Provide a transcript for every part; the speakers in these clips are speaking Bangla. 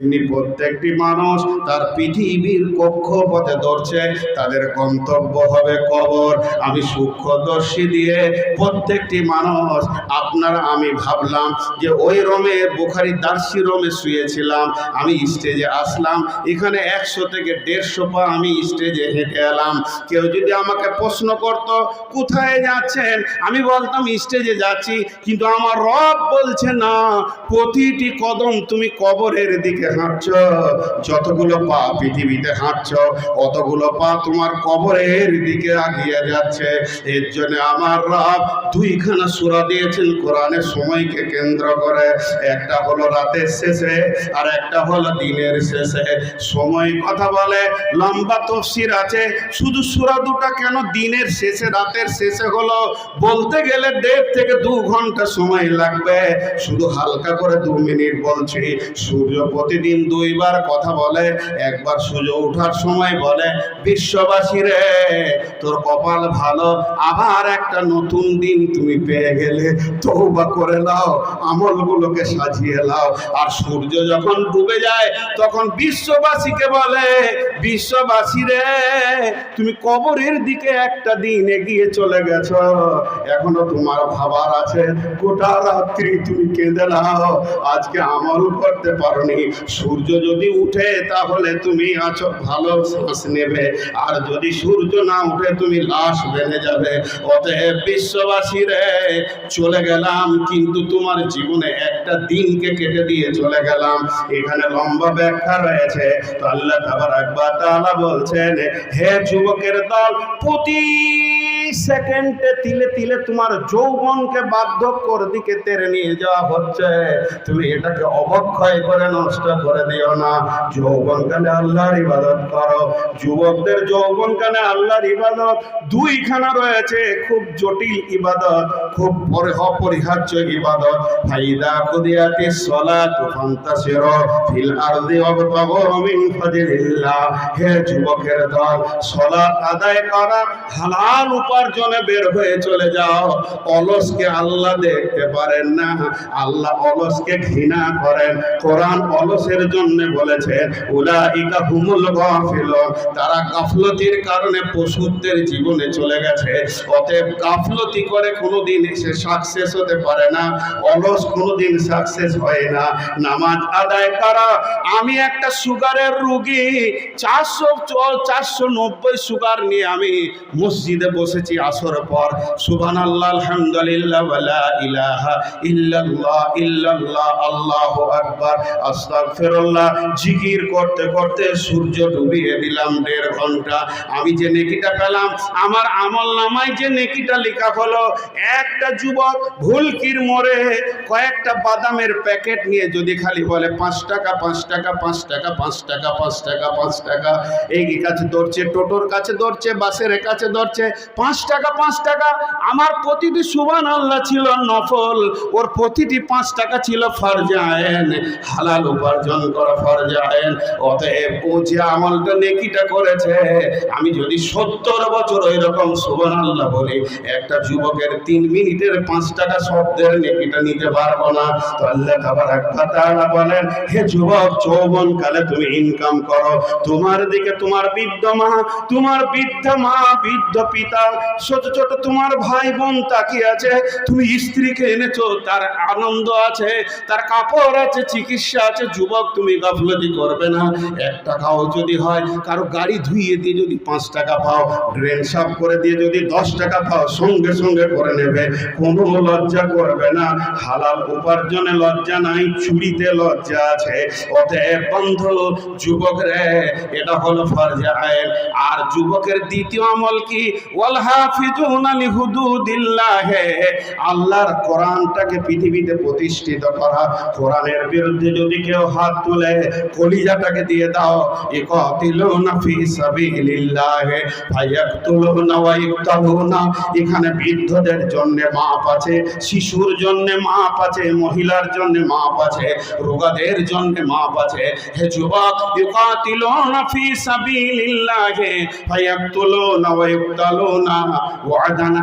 এমনি প্রত্যেকটি মানুষ তার পৃথিবীর কক্ষপথে ধরছে তাদের গন্তব্য হবে কবর। আমি সূক্ষ্মদর্শী দিয়ে প্রত্যেকটি মানুষ, আপনারা আমি ভাবলাম যে ওই রোমে, বুখারি দার্সি রোমে শুয়েছিলাম, আমি স্টেজে আসলাম, এখানে একশো থেকে দেড়শো পা আমি স্টেজে হেঁটে এলাম। কেউ যদি আমাকে প্রশ্ন করত, কোথায় যাচ্ছেন? আমি বলতাম স্টেজে যাচ্ছি। কিন্তু আমার রব বলছে, না, প্রতিটি কদম তুমি কবরের দিকে হাঁটছ, যতগুলো পা পৃথিবীতে হাঁটছ, অতগুলো পা তোমার কবরের দিকে আগিয়ে যাচ্ছে। এর জন্য আমার রব দুইখানা সূরা দিয়েছেন কোরআনের সময়কে কেন্দ্র করে। একটা হলো রাতের শেষে, আর একটা হলো দিনের শেষে। সময় কথা বলে, লম্বা তফসির আছে। শুধু সুরা দুটা কেন দিনের শেষে, রাতের শেষে হলো? বলতে গেলে দেড় থেকে দু ঘণ্টা সময় লাগবে। শুধু হালকা করে দু মিনিট বলছি সূর্য প্রতিদিন দুইবার কথা বলে, একবার সূর্য ওঠার সময় বলে, বিশ্ববাসী রে, তোর কপাল ভালো, আবার একটা নতুন দিন তুমি পেয়ে গেলে তৌবা করে নাও, আমলগুলোকে সাজিয়ে নাও। আর সূর্য যখন ডুবে যায়, তখন বিশ্ববাসীকে বলে, বিশ্ববাসী রে, তুমি কবরের দিকে একটা দিন এগিয়ে চলে গেছ, এখনও তোমার ভাবার আছে, গোটা রাত্রি তুমি কেঁদে নাও, আজকে আমল করতে পারোনি সূর্য যদি উঠে, তাহলে তুমি আছো ভালো শ্বাস নেবে। আর যদি সূর্য না উঠে, তুমি লাশ বেঁধে যাবে। অতএব বিশ্ববাসী রে, চলে গেলাম, কিন্তু তোমার জীবনে একটা দিনকে কেটে দিয়ে চলে গেলাম। এখানে লম্বা ব্যাখ্যা রয়েছে। তো আল্লাহ তাবারাক তাআলা বলছেন, হে যুবকের দল, প্রতি সেকেন্ডে তিলে তিলে তোমার যৌবনকে বার্ধক্যর দিকে তেড়ে নিয়ে যাওয়া হচ্ছে। তুমি এটাকে অবক্ষয় করে নষ্ট করে দিও না। যৌবন কানে আল্লাহর ইবাদত করো। যুবকদের যৌবন কানে আল্লাহর ইবাদত। দুইখানা রয়েছে, খুব জটিল ইবাদত, খুব পরে অপরিহার্য ইবাদত। ফাইদা কুদিয়াতি সলাত ফান্তাসির ফিল আরদি ওয়াবতাগু মিন ফাজলিল্লাহ। হে যুবকের দল সলাত আদায় করা হালাল উপার্জনে বের হয়ে চলে যাও। অলসকে আল্লাহ দেখতে পারেন না। আল্লাহ অলসকে ঘৃণা করেন। কোরআন অলসের জন্য বলেছে উলাইকা হুমুল গাফিলুন। তারা গাফলতির কারণে পশুদের জীবনে চলে গেছে। অতএব গাফলতি করে কোনোদিন সে সাকসেস হতে পারে না। অলস কোনোদিন সাকসেস হয় না। নামাজ আদায় করা। আমি একটা সুগারের রুগী। চারশো চারশো নব্বই সুগার নিয়ে আমি মসজিদে বসেছি। আসর পর। সুবান আল্লাহ আলহামদুলিল্লাহ ইলাহা ইল্লাল্লাহ ইল্লাল্লাহ, আল্লাহু আকবার। আস্তাগফিরুল্লাহ, জিকির করতে করতে সূর্য ডুবিয়ে দিলাম দেড় ঘণ্টা। আমি যে নেকিটা পেলাম, আমার আমল নামায় যে নেকিটা লেখা হলো, একটা যুবক ভুলকির মোড়ে কয়েকটা বাদামের প্যাকেট নিয়ে যদি খালি বলে, পাঁচ টাকা পাঁচ টাকা পাঁচ টাকা পাঁচ টাকা পাঁচ টাকা পাঁচ টাকা। এই কাছে ধরছে টোটোর কাছে ধরছে বাসের কাছে ধরছে পাঁচ টাকা, পাঁচ টাকা। আমার প্রতিটি সুবান আল্লাহ ছিল নফল। ওর প্রতিটি পাঁচ টাকা ছিল ফরজায়েন। হালাল উপার্জন করা ফরজায়েন। অতএব ও যে আমলটা নেকিটা করেছে, আমি যদি সত্তর বছর ওই রকম সুবান আল্লাহ বলি, একটা যুবকের তিন মিনিটের পাঁচ টাকা শব্দের নেকিটা নিতে পারব না। তো আল্লাহ খাবার তাআলা বলেন, হে যুবক যৌবন কালে তুমি ইনকাম করো। তোমার দিকে তোমার বৃদ্ধ মা, তোমার বৃদ্ধ মা, বৃদ্ধ পিতা ছোট ছোট তোমার ভাই বোন তাকিয়ে আছে তুমি স্ত্রীকে এনেছো, তার আনন্দ আছে, তার কাপড় আছে, চিকিৎসা আছে, যুবক তুমি গাফলতি করবে না। এক টাকাও যদি হয়, কারও গাড়ি ধুইয়ে দিয়ে যদি পাঁচ টাকা পাও ড্রেন সাফ করে দিয়ে যদি দশ টাকা পাও, সঙ্গে সঙ্গে করে নেবে। কোনো লজ্জা করবে না। হালাল উপার্জনে লজ্জা নাই, চুরিতে লজ্জা আছে। অতএব বন্ধ যুবক রে, এটা হলো ফরজে আইন। আর যুবকের দ্বিতীয় আমল কি? ওয়াল আল্লাহর কোরআনটাকে পৃথিবীতে প্রতিষ্ঠিত করা। কোরআনের বিরুদ্ধে যদি কেউ হাত তুলে, কলিজাটাকে দিয়ে দাও এখানে বৃদ্ধদের জন্য মাপ আছে, শিশুর জন্য মাপ আছে, মহিলার জন্য মাপ আছে, রোগাদের জন্য মাপ আছে। হে যুবক, ইকাতিলুনা ফি সাবিলিল্লাহ, ফায়াকতুলুনা ওয়া না ওয়াদান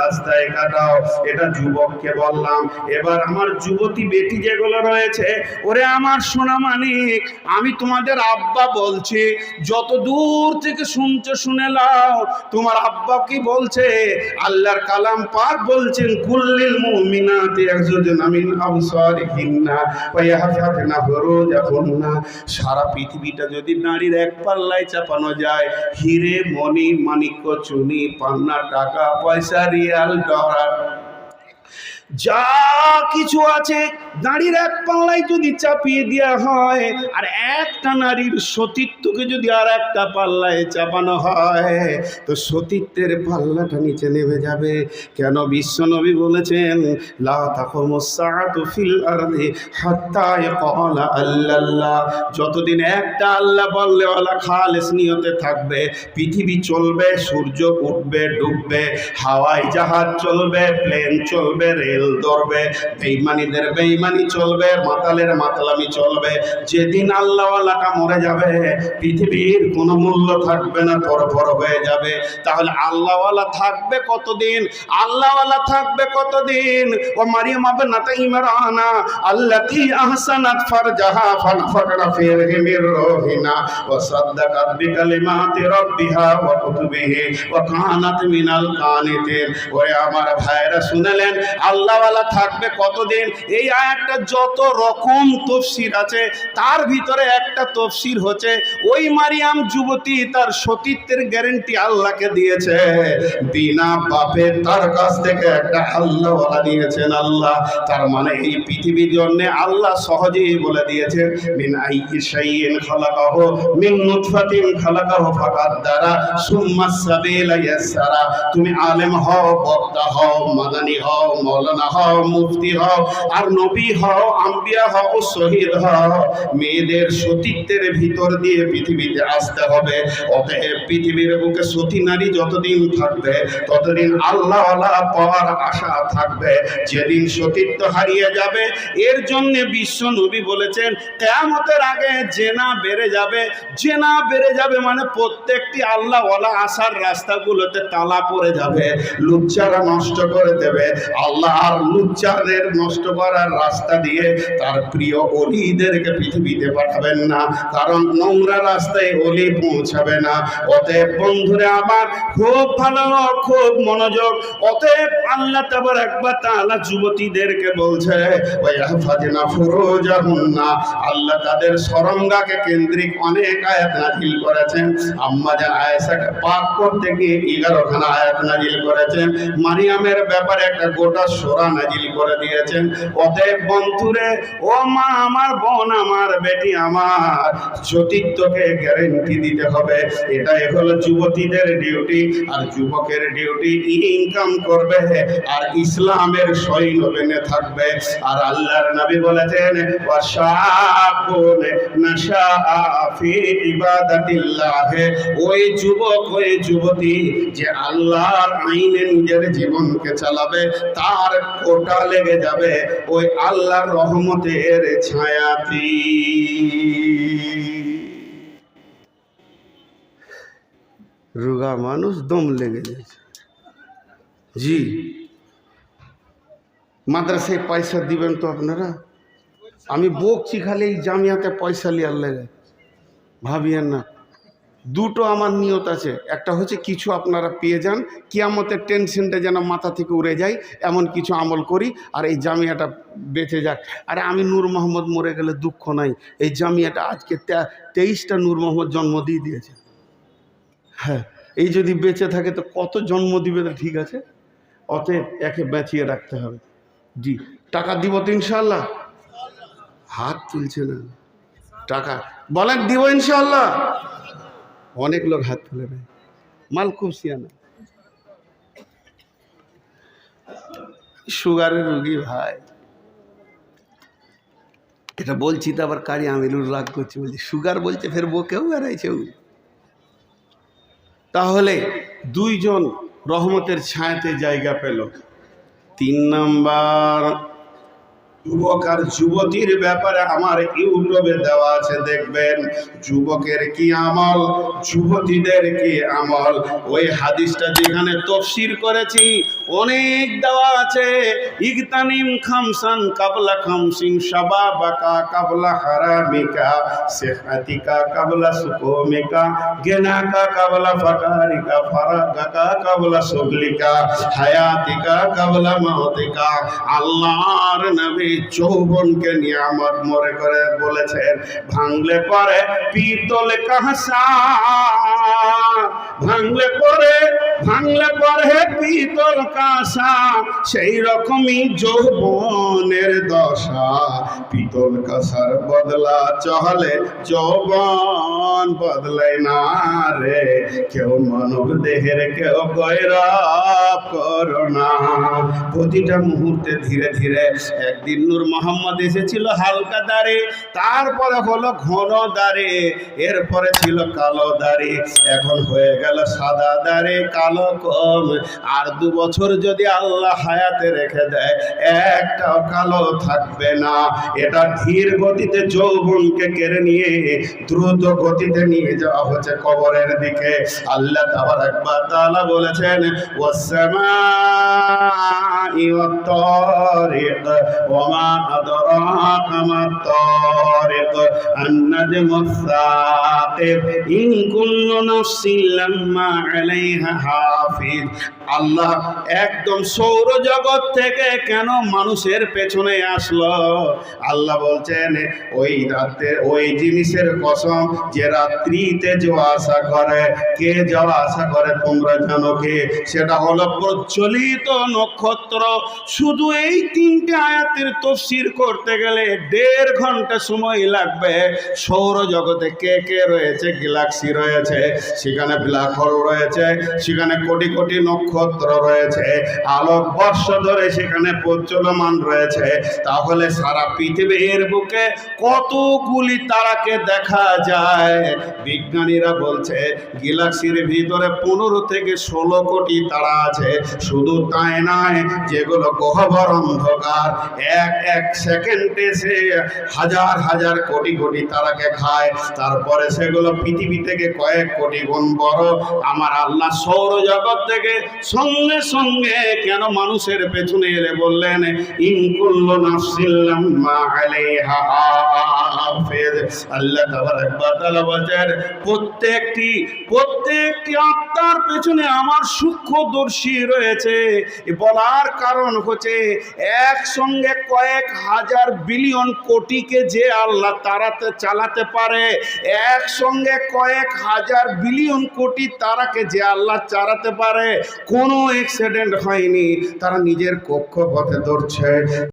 রাস্তায় কাটাও। এটা যুবককে বললাম, এবার আমার যুবতী বেটি যেগুলো রয়েছে, ওরে আমার মানিক আমি তোমাদের আব্বা বলছি, যত দূর থেকে শুনছো শুনে লাও তোমার আব্বা কি বলছে? আল্লাহর কালাম পাক বলছেন, কুল্লিল মুমিনাতি একজন আমিন আবসারিহিন্না ওয়া ইয়াহফাযনা হুরু ফুরুজাহুন্না সারা পৃথিবীটা যদি নারীর এক পাল্লায় চাপানো যায়, হিরে মণি মানিক্য চুনি, পান্না, টাকা, পয়সা, রিয়াল, ডলার। যা কিছু আছে নারীর এক পাল্লায় যদি চাপিয়ে দেওয়া হয়, আর একটা নারীর সতীত্বকে যদি আর একটা পাল্লায় চাপানো হয়, তো সতীত্বের পাল্লাটা নিচে নেমে যাবে। কেন বিশ্বনবী বলেছেন, লা আল্লাল্লাহ। যতদিন একটা আল্লাহ বললে ওয়ালা খালেস নিয়তে থাকবে, পৃথিবী চলবে, সূর্য উঠবে, ডুববে হাওয়াই জাহাজ চলবে, প্লেন চলবে রেল ধরবে, বেইমানিদের বেইমানি চলবে, মাতালের মাতালামি চলবে। যেদিন আল্লাহওয়ালাটা মরে যাবে, পৃথিবীর কোনো মূল্য থাকবে না পরপর হয়ে যাবে। তাহলে আল্লাহওয়ালা থাকবে কতদিন? আল্লাহওয়ালা থাকবে কতদিন? ও মারিয়াম আবে নাতা ইমরানা, আল্লাতি আহসানাত ফারজাহা ফানফাকরা ফিহি মির রুহিনা, ওয়া সাদ্দাকাত বিকালিমাতি রাব্বিহা ওয়া কুতুবিহি, ওয়া কানাত মিনাল কানিতিন। ওরে আমার ভাইরা শুনলেন আল্লাহওয়ালা থাকবে কতদিন? এই আয়াতটা যত রকম তফসির আছে, তার ভিতরে একটা তফসির হচ্ছে, ওই মারিয়াম যুবতী তার সতীত্বের গ্যারেন্টি আল্লাহকে দিয়েছে। বিনা বাপে তার কাছ থেকে একটা আল্লাহওয়ালা দিয়েছেন আল্লাহ। তার মানে এই পৃথিবীর জন্য আল্লাহ সহজেই বলে দিয়েছেন, মিন আইয়ি শাইইন খালাকাহু, মিন নুতফাতিন খালাকাহু ফাকাদ্দারা সুম্মা সাবিলা ইয়াসসারা। তুমি আলেম হও, বক্তা হও, মাদানি হও মেয়েদের সতীত্বের ভিতর দিয়ে পৃথিবীতে আসতে হবে। অতএব পৃথিবীর বুকে সতী নারী যতদিন থাকবে, ততদিন আল্লাহ পাওয়ার আশা থাকবে। যেদিন সতীত্ব হারিয়ে যাবে, এর জন্য বিশ্ব নবী বলেছেন, কেয়ামতের আগে জেনা বেড়ে যাবে। জেনা বেড়ে যাবে মানে প্রত্যেকটি আল্লাহ আসার রাস্তাগুলোতে তালা পড়ে যাবে। লুচ্চারা নষ্ট করে দেবে। আল্লাহ আর লুচ্চাদের নষ্ট করার রাস্তা দিয়ে তার প্রিয় অলিদেরকে পৃথিবীতে পাঠাবেন না। কারণ নোংরা রাস্তায় অলি পৌঁছাবে না। অতএব বন্ধুরা, আমার খুব ভালো, খুব মনোযোগ। অতএব আল্লাহ তাবার একবার তাআলা যুবতীদেরকে বলছে ওই হাফাজনা ফুরুজাহুন্না। আল্লাহ তাদের সরঙ্গাকে কেন্দ্রিক অনেক আয়াত নাজিল করেছেন। আম্মা জান আয়েশাকে পাক করতে গিয়ে এগারোখানা আয়াত নাজিল করেছেন। মারিয়ামের ব্যাপারে একটা গোটা সোরা নাজিল করে দিয়েছেন। অতএব বন্ধুরে, ও মা, আমার বোন, আমার বেটি, আমার গ্যারেন্টি দিতে হবে। এটাই হলো যুবতীদের ডিউটি আর যুবকের ডিউটি ইনকাম করবে, আর ইসলামের থাকবে। আর আল্লাহর নবী বলেছেন ওই যুবক, ওই যুবতী যে আল্লাহর আইনে নিজের জীবনকে চালাবে, তার কোটা লেগে যাবে ওই আল্লাহর রহমতের ছায়াতি রুগা মানুষ দম লেগে যাচ্ছে। জি। মাদ্রাসায় পয়সা দিবেন তো আপনারা? আমি বকছি খালি এই জামিয়াতে পয়সা লিয়ার লেগে। ভাবিয়েন না। দুটো আমার নিয়ত আছে। একটা হচ্ছে কিছু আপনারা পেয়ে যান, কিয়ামতের টেনশনটা যেন মাথা থেকে উড়ে যায়, এমন কিছু আমল করি, আর এই জামিয়াটা বেঁচে যাক। আরে আমি নূর মোহাম্মদ মরে গেলে দুঃখ নাই, এই জামিয়াটা আজকে তেইশটা নূর মোহাম্মদ জন্ম দিয়ে দিয়েছে। হ্যাঁ এই যদি বেঁচে থাকে তো কত জন্ম দিবে তো ঠিক আছে, অতএব একে বেঁচিয়ে রাখতে হবে। জি, টাকা দিব তো ইনশাল্লাহ হাত তুলছে না। টাকা, বলেন, দিব ইনশাল্লাহ অনেক লোক হাত তুলে নেয়। মাল খুব সিয়ানা। সুগারের রুগী ভাই। এটা বলছি তো আবার কারি আমিরুর রাগ করছি, বলছি সুগার বলছে, ফের বকেও বেড়াইছে তাহলে দুইজন রহমতের ছায়াতে জায়গা পেল। তিন নাম্বার যুবক আর যুবতীর ব্যাপারে আমার ইউটিউবে দেওয়া আছে, দেখবেন। যুবকের কি আমল, যুবতীদের কি আমল? ওই হাদিসটা যেখানে তফসির করেছি, অনেক দেওয়া আছে। ইগতানিম খামসান কাবলা খামসিং শাবাবাকা কাবলা হারামিকা, সেহাতিকা কাবলা সুকমিকা, গেনাকা কাবলা ফাকারিকা, ফারাগাকা কাবলা সুগলিকা হায়াতিকা কাবলা মাহতিকা আল্লাহর নবী যৌবনকে নিয়ামত মনে করে বলেছেন, ভাঙলে পরে পিতল কাহসা ভাঙলে পরে ভাঙলে পরে পিতল কাঁসা, সেই রকমই যৌবনের দশা। পিতল কাঁসার বদলা চহলে যৌবন বদলাই না রে। কেউ মানব দেহের কেউ গৈরব করো না। প্রতিটা মুহূর্তে ধীরে ধীরে একদিন নূর মোহাম্মদ এসেছিল হালকা দাড়ি, তারপরে হলো ঘন দাঁড়ে, এরপরে ছিল কালো দাড়ি, এখন হয়ে গেল সাদা দাঁড়ে, কালো কম। আর দু বছর যদি আল্লাহ হায়াতে রেখে দেয়, একটাও কালো থাকবে না। এটা ধীর গতিতে যৌবনকে কেড়ে নিয়ে, দ্রুত গতিতে নিয়ে যাওয়া হচ্ছে কবরের দিকে। আল্লাহ তাবার একবার তাআলা বলেছেন, ওয়াসসামাই ওয়াত-তারিক ওয়ামা আদরাকা মাত-তারিক আন-নাজমু الثاقب إن كل نفس لما عليها حافظ আল্লাহ একদম সৌরজগৎ থেকে কেন মানুষের পেছনে আসলো আল্লাহ বলছেন ওই রাতে ওই জিনিসের কসম যে রাত্রিতে যাওয়া আসা করে কে যাওয়া আসা করে তোমরা জানো কে সেটা হলো প্রচলিত নক্ষত্র শুধু এই তিনটে আয়াতের তফসির করতে গেলে দেড় ঘণ্টা সময় লাগবে। সৌরজগতে কে কে রয়েছে? গ্যালাক্সি রয়েছে, সেখানে ব্ল্যাক হোল রয়েছে, সেখানে কোটি কোটি নক্ষত্র রয়েছে, আলোক বর্ষ ধরে সেখানে প্রচলমান রয়েছে। তাহলে সারা পৃথিবীর বুকে কতগুলি তারাকে দেখা যায়? বিজ্ঞানীরা বলছে, গ্যালাক্সির ভিতরে পনেরো থেকে ষোলো কোটি তারা আছে। শুধু তাই নয়, যেগুলো গহ্বর অন্ধকার এক এক এক সেকেন্ডে সে হাজার হাজার কোটি কোটি তারাকে খায়। তারপরে সেগুলো পৃথিবী থেকে কয়েক কোটি গুণ বড়। আমার আল্লাহ সৌরজগৎ থেকে সঙ্গে সঙ্গে কেন মানুষের পেছনে এলে বললেন ইনকুল্লু নাফসিল্লাম্মা আলাইহা হাফিজ। আল্লাহ তাবারক ওয়া তাআলা বলেন প্রত্যেকটি প্রত্যেকটি আত্মার পেছনে আমার সূক্ষ্মদর্শী রয়েছে। বলার কারণ হচ্ছে, একসঙ্গে কয়েক হাজার বিলিয়ন কোটিকে যে আল্লাহ তারাতে চালাতে পারে, একসঙ্গে কয়েক হাজার বিলিয়ন কোটি তারাকে যে আল্লাহ চালাতে পারে, কোনো অ্যাক্সিডেন্ট হয়নি। তারা নিজের কক্ষপথে ধরছে